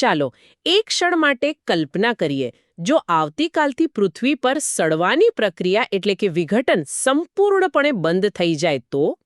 ચાલો, એક ક્ષણ માટે કલ્પના કરીએ. જો આવતીકાલથી પૃથ્વી પર સડવાની પ્રક્રિયા એટલે કે વિઘટન સંપૂર્ણપણે બંધ થઈ જાય તો?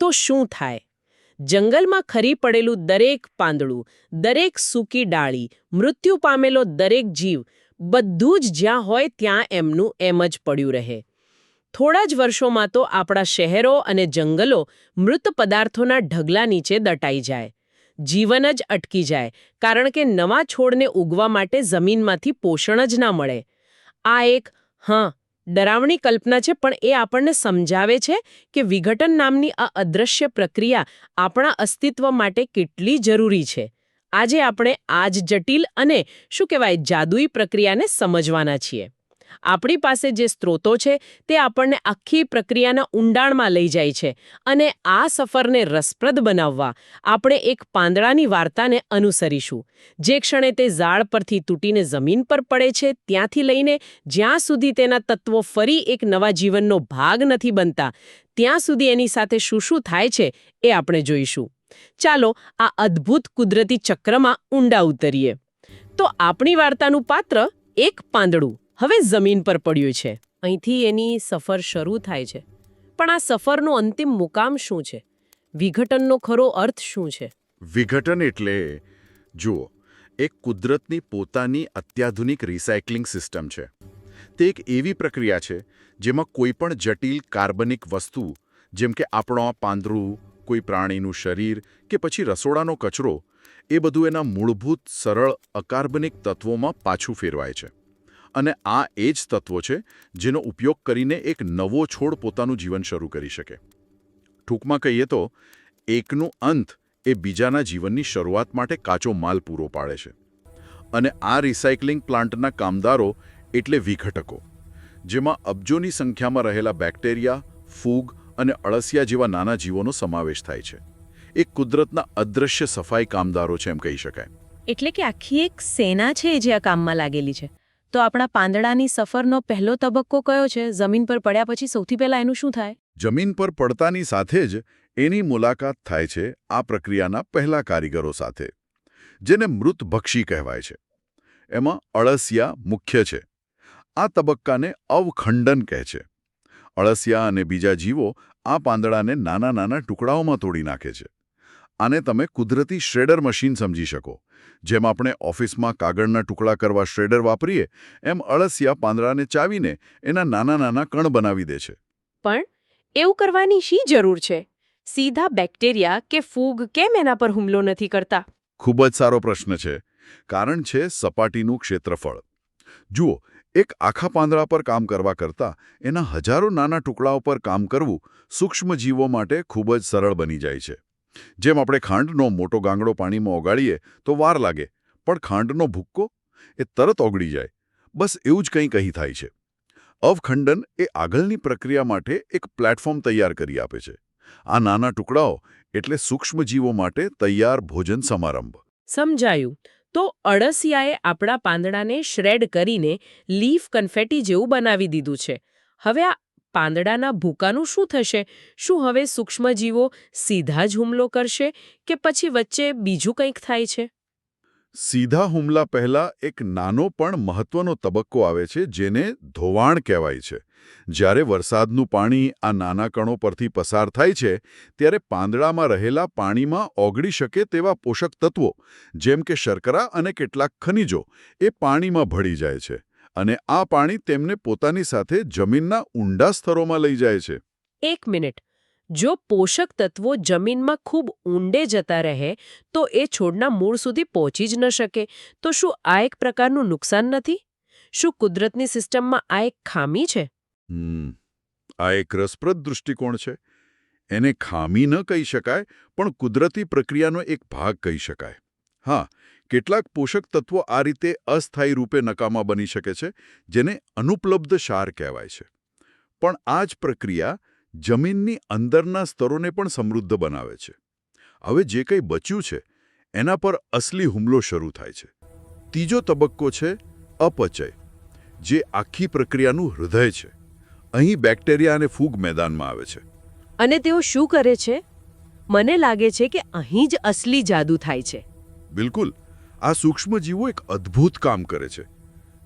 તો શું થાય? જંગલમાં ખરી પડેલું દરેક પાંદડું, દરેક સૂકી ડાળી, મૃત્યુ પામેલો દરેક જીવ, બધું જ જ્યાં હોય ત્યાં એમનું એમ જ પડ્યું રહે. થોડા જ વર્ષોમાં તો આપણા શહેરો અને જંગલો મૃત પદાર્થોના ઢગલા નીચે દટાઈ જાય. જીવન જ અટકી જાય, કારણ કે નવા છોડને ઉગવા માટે જમીનમાંથી પોષણ જ ના મળે. આ એક, હા, ડરાવણી કલ્પના છે, પણ એ આપણને સમજાવે છે કે વિઘટન નામની આ અદૃશ્ય પ્રક્રિયા આપણા અસ્તિત્વ માટે કેટલી જરૂરી છે. આજે આપણે આ જ જટિલ અને, શું કહેવાય, જાદુઈ પ્રક્રિયાને સમજવાના છીએ. આપણી પાસે જે સ્ત્રોતો છે, તે આપણને આખી પ્રક્રિયાના ઊંડાણમાં લઈ જાય છે અને આ સફરને રસપ્રદ બનાવવા આપણે એક પાંદડાની વાર્તાને અનુસરીશું. જે ક્ષણે તે ઝાડ પરથી તૂટીને જમીન પર પડે છે, ત્યાંથી લઈને જ્યાં સુધી તેના તત્વો ફરી એક નવા જીવનનો ભાગ નથી બનતા, ત્યાં સુધી એની સાથે શું શું થાય છે, એ આપણે જોઈશું. ચાલો આ અદ્ભુત કુદરતી ચક્રમાં ઊંડા ઉતરીએ. તો આપણી વાર્તાનું પાત્ર એક પાંદડું. હવે જમીન પર પડ્યું છે. અહીંથી એની સફર શરૂ થાય છે. પણ આ સફરનો અંતિમ મુકામ શું છે? વિઘટનનો ખરો અર્થ શું છે? વિઘટન એટલે, જુઓ, એક કુદરતની પોતાની અત્યાધુનિક રિસાયકલિંગ સિસ્ટમ છે. તે એક એવી પ્રક્રિયા છે, જેમાં કોઈપણ જટિલ કાર્બનિક વસ્તુ, જેમ કે આપણો પાંદરું કોઈ પ્રાણીનું શરીર કે પછી રસોડાનો કચરો, એ બધું એના મૂળભૂત સરળ અકાર્બનિક તત્વોમાં પાછું ફેરવાય છે. અને આ એ જ તત્વો છે જેનો ઉપયોગ કરીને એક નવો છોડ પોતાનું જીવન શરૂ કરી શકે. ટૂંકમાં કહીએ તો, એકનું અંત એ બીજાના જીવનની શરૂઆત માટે કાચો માલ પૂરો પાડે છે. અને આ રિસાયકલિંગ પ્લાન્ટના કામદારો એટલે વિઘટકો, જેમાં અબજોની સંખ્યામાં રહેલા બેક્ટેરિયા, ફૂગ અને અળસિયા જેવા નાના જીવોનો સમાવેશ થાય છે. એ કુદરતના અદૃશ્ય સફાઈ કામદારો છે એમ કહી શકાય. એટલે કે આખી એક સેના છે જે આ કામમાં લાગેલી છે. તો આપણા પાંદડાની સફરનો પહેલો તબક્કો કયો છે? જમીન પર પડ્યા પછી સૌથી પહેલા એનું શું થાય? જમીન પર પડતાની સાથે જ એની મુલાકાત થાય છે આ પ્રક્રિયાના પહેલા કારીગરો સાથે, જેને મૃતભક્ષી કહેવાય છે. એમાં અળસિયા મુખ્ય છે. આ તબક્કાને અવખંડન કહે છે. અળસિયા અને બીજા જીવો આ પાંદડાને નાના નાના ટુકડાઓમાં તોડી નાખે છે. આને તમે કુદરતી શ્રેડર મશીન સમજી શકો. જેમ આપણે ઓફિસમાં કાગળના ટુકડા કરવા શ્રેડર વાપરીએ એમ અળસિયા પાંદડાને ચાવીને એના નાના નાના કણ બનાવી દે છે. પણ એવું કરવાની શી જરૂર છે? સીધા બેક્ટેરિયા કે ફૂગ કેમ એના પર હુમલો નથી કરતા? ખૂબ જ સારો પ્રશ્ન છે કારણ છે સપાટીનું ક્ષેત્રફળ. જુઓ એક આખા પાંદડા પર કામ કરવા કરતાં એના હજારો નાના ટુકડાઓ પર કામ કરવું સૂક્ષ્મજીવો માટે ખૂબ જ સરળ બની જાય છે. જેમ આપણે ખાંડનો મોટો ગાંગડો પાણીમાં ઓગાળીએ તો વાર લાગે, પણ ખાંડનો ભૂક્કો એ તરત ઓગળી જાય. બસ એવું જ કંઈ કહી થાય છે. અવખંડન એ આગળની પ્રક્રિયા માટે એક પ્લેટફોર્મ તૈયાર કરી આપે છે. આ નાના ટુકડાઓ એટલે સૂક્ષ્મજીવો માટે તૈયાર ભોજન સમારંભ. સમજાયું. તો અળસિયાએ આપણા પાંદડાને શ્રેડ કરીને લીફ કન્ફેટી જેવું બનાવી દીધું છે. હવે આ પાંદડાના ભૂકાનું શું થશે? શું હવે સૂક્ષ્મજીવો સીધા જ હુમલો કરશે કે પછી વચ્ચે બીજું કંઈક થાય છે? સીધા હુમલા પહેલા એક નાનો પણ મહત્વનો તબક્કો આવે છે જેને ધોવાણ કહેવાય છે. જ્યારે વરસાદનું પાણી આ નાના કણો પરથી પસાર થાય છે, ત્યારે પાંદડામાં રહેલા પાણીમાં ઓગળી શકે તેવા પોષક તત્વો, જેમ કે શર્કરા અને કેટલાક ખનિજો, એ પાણીમાં ભળી જાય છે. અને આ પાણી તેમને પોતાની સાથે જમીનના ઊંડા સ્તરોમાં લઈ જાય છે. એક મિનિટ. જો પોષક તત્વો જમીનમાં ખૂબ ઊંડે જતા રહે તો એ છોડના મૂળ સુધી પહોંચી જ ન શકે. તો શું આ એક પ્રકારનું નુકસાન નથી? શું કુદરતની સિસ્ટમમાં આ એક ખામી છે? આ એક રસપ્રદ દૃષ્ટિકોણ છે. એને ખામી ન કહી શકાય પણ કુદરતી પ્રક્રિયાનો એક ભાગ કહી શકાય. હા કેટલાક પોષક તત્વો આ રીતે અસ્થાયી રૂપે નકામા બની શકે છે જેને અનુપલબ્ધ ક્ષાર કહેવાય છે. પણ આ જ પ્રક્રિયા જમીનની અંદરના સ્તરોને પણ સમૃદ્ધ બનાવે છે. હવે જે કંઈ બચ્યું છે એના પર અસલી હુમલો શરૂ થાય છે. ત્રીજો તબક્કો છે અપચય જે આખી પ્રક્રિયાનું હૃદય છે. અહીં બેક્ટેરિયા અને ફૂગ મેદાનમાં આવે છે. અને તેઓ શું કરે છે? મને લાગે છે કે અહીં જ અસલી જાદુ થાય છે. બિલકુલ. આ સૂક્ષ્મજીવો એક અદ્ભુત કામ કરે છે.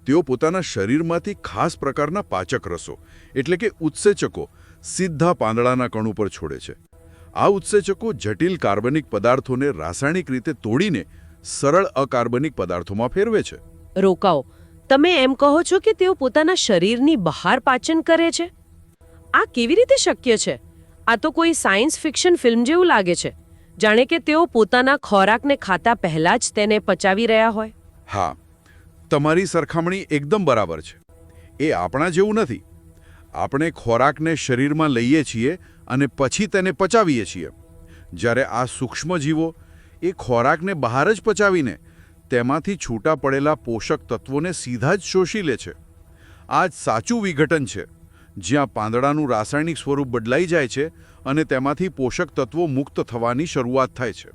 તેઓ પોતાના શરીરમાંથી ખાસ પ્રકારના પાચક રસો, એટલે કે ઉત્સેચકો, સીધા પાંદડાના કણ ઉપર છોડે છે. આ ઉત્સેચકો જટિલ કાર્બનિક પદાર્થોને રાસાયણિક રીતે તોડીને સરળ અકાર્બનિક પદાર્થોમાં ફેરવે છે. રોકાઓ. તમે એમ કહો છો કે તેઓ પોતાના શરીરની બહાર પાચન કરે છે? આ કેવી રીતે શક્ય છે? આ તો કોઈ સાયન્સ ફિક્શન ફિલ્મ જેવું લાગે છે. જાણે કે તેઓ પોતાના ખોરાકને ખાતા પહેલા જ તેને પચાવી રહ્યા હોય. હા, તમારી સરખામણી એકદમ બરાબર છે. એ આપણા જેવું નથી. આપણે ખોરાકને શરીરમાં લઈએ છીએ અને પછી તેને પચાવીએ છીએ. જ્યારે આ સૂક્ષ્મજીવો એ ખોરાકને બહાર જ પચાવીને તેમાંથી છૂટા પડેલા પોષક તત્વોને સીધા જ શોષી લે છે. આ જ સાચું વિઘટન છે. જ્યાં પાંદડાનું રાસાયણિક સ્વરૂપ બદલાઈ જાય છે અને તેમાંથી પોષક તત્વો મુક્ત થવાની શરૂઆત થાય છે.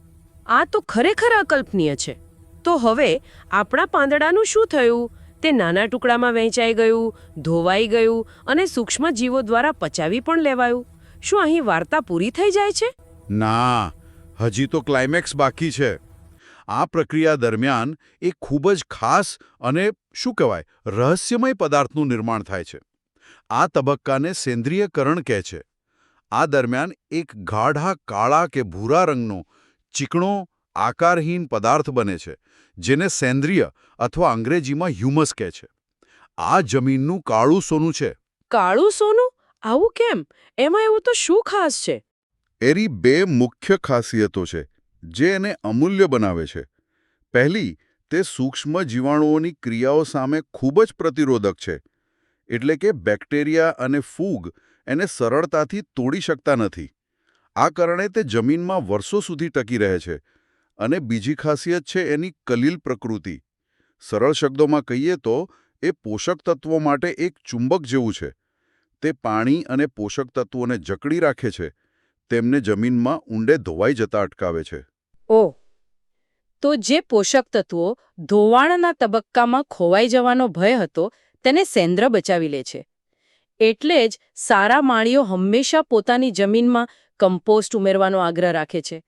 આ તો ખરેખર અકલ્પનીય છે. તો હવે આપણા પાંદડાનું શું થયું? તે નાના ટુકડામાં વહેંચાઈ ગયું ધોવાઈ ગયું અને સૂક્ષ્મ જીવો દ્વારા પચાવી પણ લેવાયું. શું અહીં વાર્તા પૂરી થઈ જાય છે? ના હજી તો ક્લાઇમેક્સ બાકી છે. આ પ્રક્રિયા દરમિયાન એક ખૂબ જ ખાસ અને શું કહેવાય રહસ્યમય પદાર્થનું નિર્માણ થાય છે. આ તબક્કાને સેન્દ્રિયકરણ કહે છે. આ દરમિયાન એક ગાઢા કાળા કે ભૂરા રંગનો ચીકણો આકારહીન પદાર્થ બને છે જેને સેન્દ્રિય અથવા અંગ્રેજીમાં હ્યુમસ કહે છે. આ જમીનનું કાળું સોનું છે. કાળું સોનું? આવું કેમ? એમાં એવું તો શું ખાસ છે? એરી બે મુખ્ય ખાસિયતો છે જે એને અમૂલ્ય બનાવે છે. પહેલી તે સૂક્ષ્મ જીવાણુઓની ક્રિયાઓ સામે ખૂબ જ પ્રતિરોધક છે. એટલે કે બેક્ટેરિયા અને ફૂગ એને સરળતાથી તોડી શકતા નથી. આ કારણે તે જમીનમાં વર્ષો સુધી ટકી રહે છે અને બીજી ખાસિયત છે એની કલીલ પ્રકૃતિ. સરળ શબ્દોમાં કહીએ તો, એ પોષક તત્વો માટે એક ચુંબક જેવું છે. તે પાણી અને પોષક તત્વોને જકડી રાખે છે. તેમને જમીનમાં ઊંડે ધોવાઈ જતા અટકાવે છે. ઓ, તો જે પોષક તત્વો ધોવાણના તબક્કામાં ખોવાઈ જવાનો ભય હતો તેને સેન્દ્ર બચાવી લે છે. એટલે જ સારા માળીઓ હંમેશા પોતાની જમીનમાં કમ્પોસ્ટ ઉમેરવાનો આગ્રહ રાખે છે.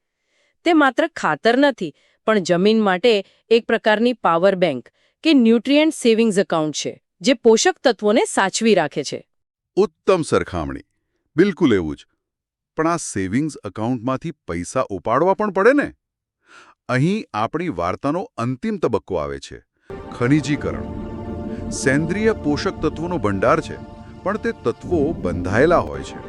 તે માત્ર ખાતર નથી, પણ જમીન માટે એક પ્રકારની પાવર બેંક કે ન્યુટ્રિયન્ટ સેવિંગ્સ એકાઉન્ટ છે, જે પોષક તત્વોને સાચવી રાખે છે. ઉત્તમ સરખામણી. બિલકુલ એવું જ. પણ આ સેવિંગ્સ એકાઉન્ટમાંથી પૈસા ઉપાડવા પણ પડે ને? અહીં આપણી વાર્તાનો અંતિમ તબક્કો આવે છે. ખનિજીકરણ. સેન્દ્રિય પોષક તત્વોનો ભંડાર છે, પણ તે તત્વો બંધાયેલા હોય છે.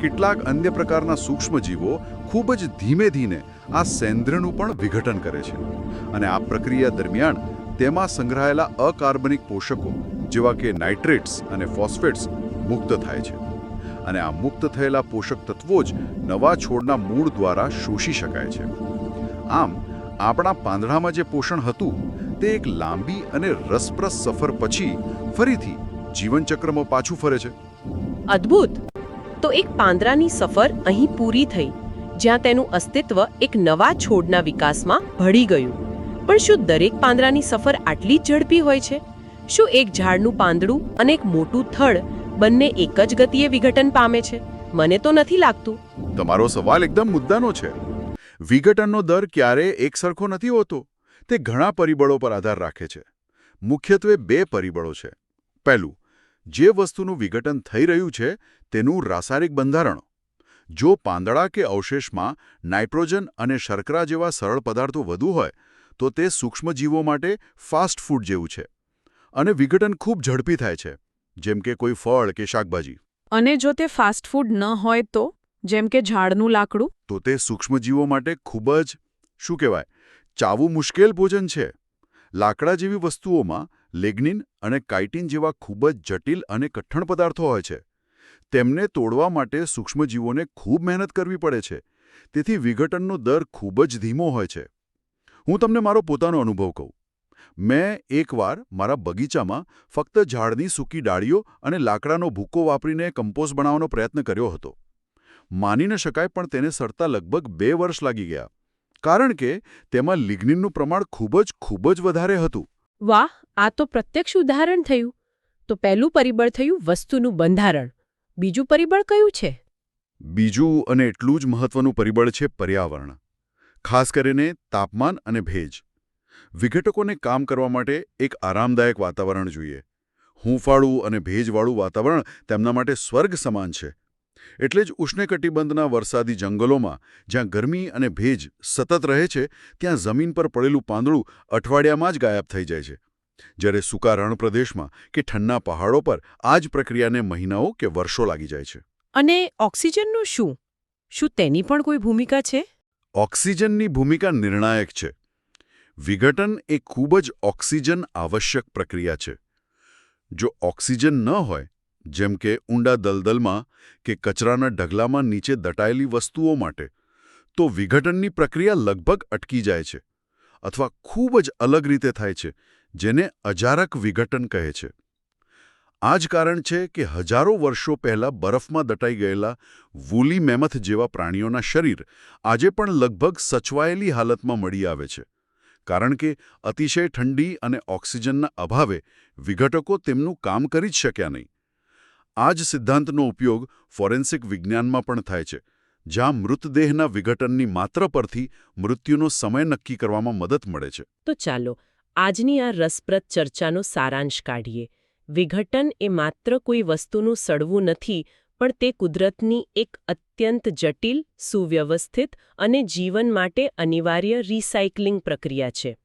કેટલાક અન્ય પ્રકારના સૂક્ષ્મજીવો ખૂબ જ ધીમે ધીમે આ સેન્દ્રનું પણ વિઘટન કરે છે અને આ પ્રક્રિયા દરમિયાન તેમાં સંગ્રહાયેલા અકાર્બનિક પોષકો, જેવા કે નાઇટ્રેટ્સ અને ફોસ્ફેટ્સ, મુક્ત થાય છે. અને આ મુક્ત થયેલા પોષક તત્વો જ નવા છોડના મૂળ દ્વારા શોષી શકાય છે. આમ, આપણા પાંદડામાં જે પોષણ હતું તે એક લાંબી અને રસપ્રદ સફર પછી ફરીથી જીવનચક્રમાં પાછું ફરે છે. અદ્ભુત! તો એક પાંદરાની સફર અહીં પૂરી થઈ જ્યાં તેનું અસ્તિત્વ એક નવા છોડના વિકાસમાં ભળી ગયું. પણ શું દરેક પાંદરાની સફર આટલી જ ઝડપી હોય છે? શું એક ઝાડનું પાંદડું અને એક મોટું થડ બંને એક જ ગતિએ વિઘટન પામે છે? મને તો નથી લાગતું. તમારો સવાલ એકદમ મુદ્દાનો છે. વિઘટનનો દર ક્યારેય એકસરખો નથી હોતો. તે ઘણા પરિબળો પર આધાર રાખે છે. મુખ્યત્વે બે પરિબળો છે. પહેલું જે વસ્તુનું વિઘટન થઈ રહ્યું છે તેનું રાસાયણિક બંધારણ. જો પાંદડા કે અવશેષમાં નાઇટ્રોજન અને શર્કરા જેવા સરળ પદાર્થો વધુ હોય તો તે સૂક્ષ્મજીવો માટે ફાસ્ટ ફૂડ જેવું છે. અને વિઘટન ખૂબ ઝડપી થાય છે જેમ કે કોઈ ફળ કે શાકભાજી. અને જો તે ફાસ્ટ ફૂડ ન હોય તો? જેમ કે ઝાડનું લાકડું? તો તે સૂક્ષ્મજીવો માટે ખૂબ જ શું કહેવાય ચાવું મુશ્કેલ ભોજન છે. લાકડા જેવી વસ્તુઓમાં લેગ્નિન અને કાઇટિન જેવા ખૂબ જ જટિલ અને કઠણ પદાર્થો હોય છે. તેમને તોડવા માટે સૂક્ષ્મજીવોને ખૂબ મહેનત કરવી પડે છે. તેથી વિઘટનનો દર ખૂબ જ ધીમો હોય છે. હું તમને મારો પોતાનો અનુભવ કહું. મેં એકવાર મારા બગીચામાં ફક્ત ઝાડની સૂકી ડાળીઓ અને લાકડાનો ભૂકો વાપરીને કમ્પોઝ બનાવવાનો પ્રયત્ન કર્યો હતો. માની ન શકાય પણ તેને સરતા લગભગ બે વર્ષ લાગી ગયા. કારણ કે તેમાં લિગ્નિનનું પ્રમાણ ખૂબ જ ખૂબ જ વધારે હતું. વાહ આ તો પ્રત્યક્ષ ઉદાહરણ થયું. તો પહેલું પરિબળ થયું વસ્તુનું બંધારણ. બીજું પરિબળ કયું છે? બીજું અને એટલું જ મહત્વનું પરિબળ છે પર્યાવરણ. ખાસ કરીને તાપમાન અને ભેજ. વિઘટકોને કામ કરવા માટે એક આરામદાયક વાતાવરણ જોઈએ. હૂંફાળું અને ભેજવાળું વાતાવરણ તેમના માટે સ્વર્ગ સમાન છે. એટલે જ ઉષ્ણકટિબંધના વરસાદી જંગલોમાં જ્યાં ગરમી અને ભેજ સતત રહે છે ત્યાં જમીન પર પડેલું પાંદડું અઠવાડિયામાં જ ગાયબ થઈ જાય છે. જ્યારે સૂકા રણ પ્રદેશમાં કે ઠંડા પહાડો પર આ જ પ્રક્રિયાને મહિનાઓ કે વર્ષો લાગી જાય છે. અને ઓક્સિજનનું શું? શું તેની પણ કોઈ ભૂમિકા છે? ઓક્સિજનની ભૂમિકા નિર્ણાયક છે. વિઘટન એ ખૂબ જ ઓક્સિજન આવશ્યક પ્રક્રિયા છે. જો ઓક્સિજન ન હોય જેમ કે ઊંડા દલદલમાં કે કચરાના ઢગલામાં નીચે દટાયેલી વસ્તુઓ માટે, તો વિઘટનની પ્રક્રિયા લગભગ અટકી જાય છે અથવા ખૂબ જ અલગ રીતે થાય છે, જેને અજારક વિઘટન કહે છે. આ જ કારણ છે કે હજારો વર્ષો પહેલાં બરફમાં દટાઈ ગયેલા વૂલી મેમથ જેવા પ્રાણીઓના શરીર આજે પણ લગભગ સચવાયેલી હાલતમાં મળી આવે છે, કારણ કે અતિશય ઠંડી અને ઓક્સિજનના અભાવે વિઘટકો તેમનું કામ કરી જ શક્યા નહીં. આ જ સિદ્ધાંતનો ઉપયોગ ફોરેન્સિક વિજ્ઞાનમાં પણ થાય છે, જ્યાં મૃતદેહના વિઘટનની માત્ર પરથી મૃત્યુનો સમય નક્કી કરવામાં મદદ મળે છે. તો ચાલો, આજની આ રસપ્રદ ચર્ચાનો સારાંશ કાઢીએ. વિઘટન એ માત્ર કોઈ વસ્તુનું સડવું નથી, પણ તે કુદરતની એક અત્યંત જટિલ, સુવ્યવસ્થિત અને જીવન માટે અનિવાર્ય રિસાયકલિંગ પ્રક્રિયા છે.